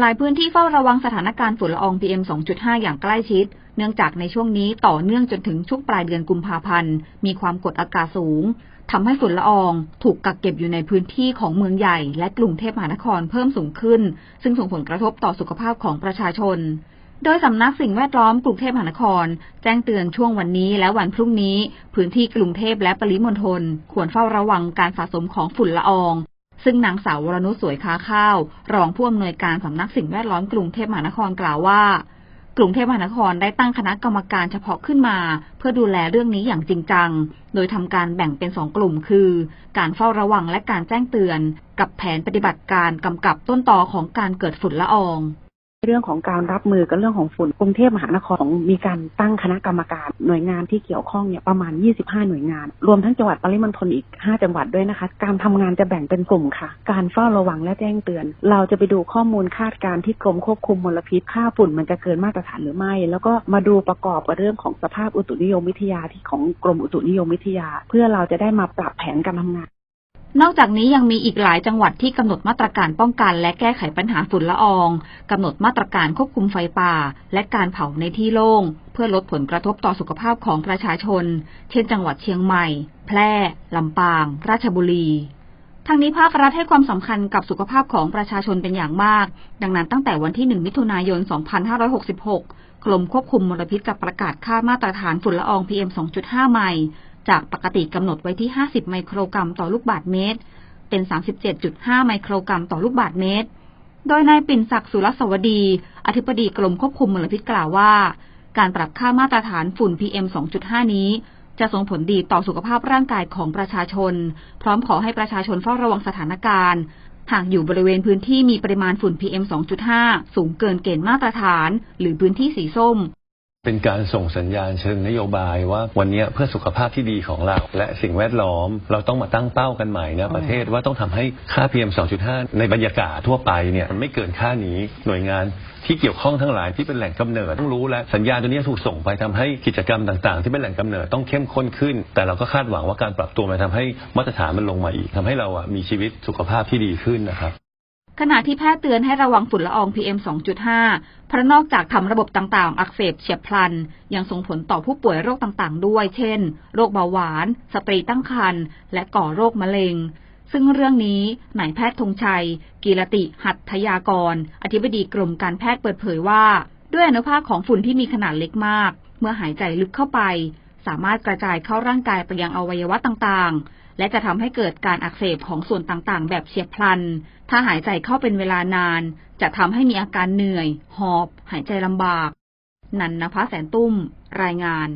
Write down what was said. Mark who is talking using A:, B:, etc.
A: หลายพื้นที่เฝ้าระวังสถานการณ์ฝุ่นละออง PM 2.5 อย่างใกล้ชิด เนื่องจากในช่วงนี้ต่อเนื่องจนถึงช่วงปลายเดือนกุมภาพันธ์ มีความกดอากาศสูงทำให้ฝุ่นละออง ถูกกักเก็บอยู่ในพื้นที่ของเมืองใหญ่ และกรุงเทพมหานครเพิ่มสูงขึ้น ซึ่งส่งผลกระทบต่อสุขภาพของประชาชน โดยสำนักสิ่งแวดล้อมกรุงเทพมหานคร แจ้งเตือนช่วงวันนี้และวันพรุ่งนี้ พื้นที่กรุงเทพและปริมณฑลควรเฝ้าระวังการสะสมของฝุ่นละออง ซึ่งนางสาววรนุชสวยค้าข้าว รองผู้อำนวยการสำนักสิ่งแวดล้อมกรุงเทพมหานครกล่าวว่า กรุงเทพมหานครได้ตั้งคณะกรรมการเฉพาะขึ้นมา เพื่อดูแลเรื่องนี้อย่างจริงจัง โดยทำการแบ่งเป็นสองกลุ่มคือ การเฝ้าระวังและการแจ้งเตือน กับแผนปฏิบัติการกำกับต้นตอของการเกิดฝุ่นละออง
B: เรื่องของการรับมือกับเรื่องของฝุ่นกรุงเทพมหานครมีการตั้งคณะกรรมการหน่วยงานที่เกี่ยวข้องเนี่ยประมาณ 25 หน่วยงาน รวมทั้งจังหวัดปริมณฑลอีก 5 จังหวัดด้วยนะคะ การทำงานจะแบ่งเป็นกลุ่มค่ะ การเฝ้าระวังและแจ้งเตือน เราจะไปดูข้อมูลคาดการณ์ที่กรมควบคุมมลพิษ ค่าฝุ่นมันจะเกินมาตรฐานหรือไม่ แล้วก็มาดูประกอบกับเรื่องของสภาพอุตุนิยมวิทยาที่ของกรมอุตุนิยมวิทยา เพื่อเราจะได้มาปรับแผนการทำงาน
A: นอกจากนี้ยังมีอีกหลายจังหวัดที่กำหนดมาตรการป้องกันและแก้ไขปัญหาฝุ่นละอองกำหนดมาตรการควบคุมไฟป่า และการเผาในที่โล่ง เพื่อลดผลกระทบต่อสุขภาพของประชาชน เช่น จังหวัดเชียงใหม่ แพร่ ลำปาง ราชบุรีทางนี้ภาครัฐให้ความสำคัญกับสุขภาพของประชาชนเป็นอย่างมาก ดังนั้นตั้งแต่วันที่ 1 มิถุนายน 2566 กรมควบคุมมลพิษจะประกาศค่ามาตรฐานฝุ่นละออง PM 2.5 ใหม่ จากปกติกำหนดไว้ที่ 50 ไมโครกรัมต่อลูกบาศก์เมตร เป็น 37.5 ไมโครกรัมต่อลูกบาศก์เมตร โดยนายปิ่นศักดิ์สุรสวดี อธิบดีกรมควบคุมมลพิษกล่าวว่า การปรับค่ามาตรฐานฝุ่น PM 2.5 นี้ จะส่งผลดีต่อสุขภาพร่างกายของประชาชน พร้อมขอให้ประชาชนเฝ้าระวังสถานการณ์หากอยู่บริเวณพื้นที่มีปริมาณฝุ่น PM 2.5 สูงเกินเกณฑ์มาตรฐาน หรือพื้นที่สีส้ม
C: เป็นการส่งสัญญาณเชิงนโยบายว่าวันนี้เพื่อสุขภาพที่ดีของเรา และสิ่งแวดล้อมเราต้องมาตั้งเป้ากันใหม่นะประเทศว่าต้องทำให้ค่า PM 2.5 ในบรรยากาศทั่วไปเนี่ยมันไม่เกินค่านี้หน่วยงานที่เกี่ยวข้องทั้งหลายที่เป็นแหล่งกำเนิดต้องรู้และสัญญาณตัวนี้ถูกส่งไปทำให้กิจกรรมต่าง ๆ ที่เป็นแหล่งกำเนิดต้องเข้มข้นขึ้น แต่เราก็คาดหวังว่าการปรับตัวมันทำให้มาตรฐานมันลงมาอีกทำให้เราอะมีชีวิตสุขภาพที่ดีขึ้นนะครับ
A: ขณะที่แพทย์เตือนให้ระวังฝุ่นละออง PM 2.5 เพราะนอกจากทำระบบต่างๆ อักเสบเฉียบพลัน ยังส่งผลต่อผู้ป่วยโรคต่างๆ ด้วย เช่น โรคเบาหวาน สตรีตั้งครรภ์ และก่อโรคมะเร็ง ซึ่งเรื่องนี้นายแพทย์ธงชัย กีรติ หัตถยากร อธิบดีกรมการแพทย์เปิดเผยว่า ด้วยอนุภาคของฝุ่นที่มีขนาดเล็กมาก เมื่อหายใจลึกเข้าไป สามารถกระจายเข้าร่างกายไปยังอวัยวะต่างๆ และจะทำให้เกิดการอักเสบของส่วนต่างๆ แบบเฉียบพลัน ถ้าหายใจเข้าเป็นเวลานาน จะทำให้มีอาการเหนื่อย หอบ หายใจลำบาก นันนภาแสนตุ้ม รายงาน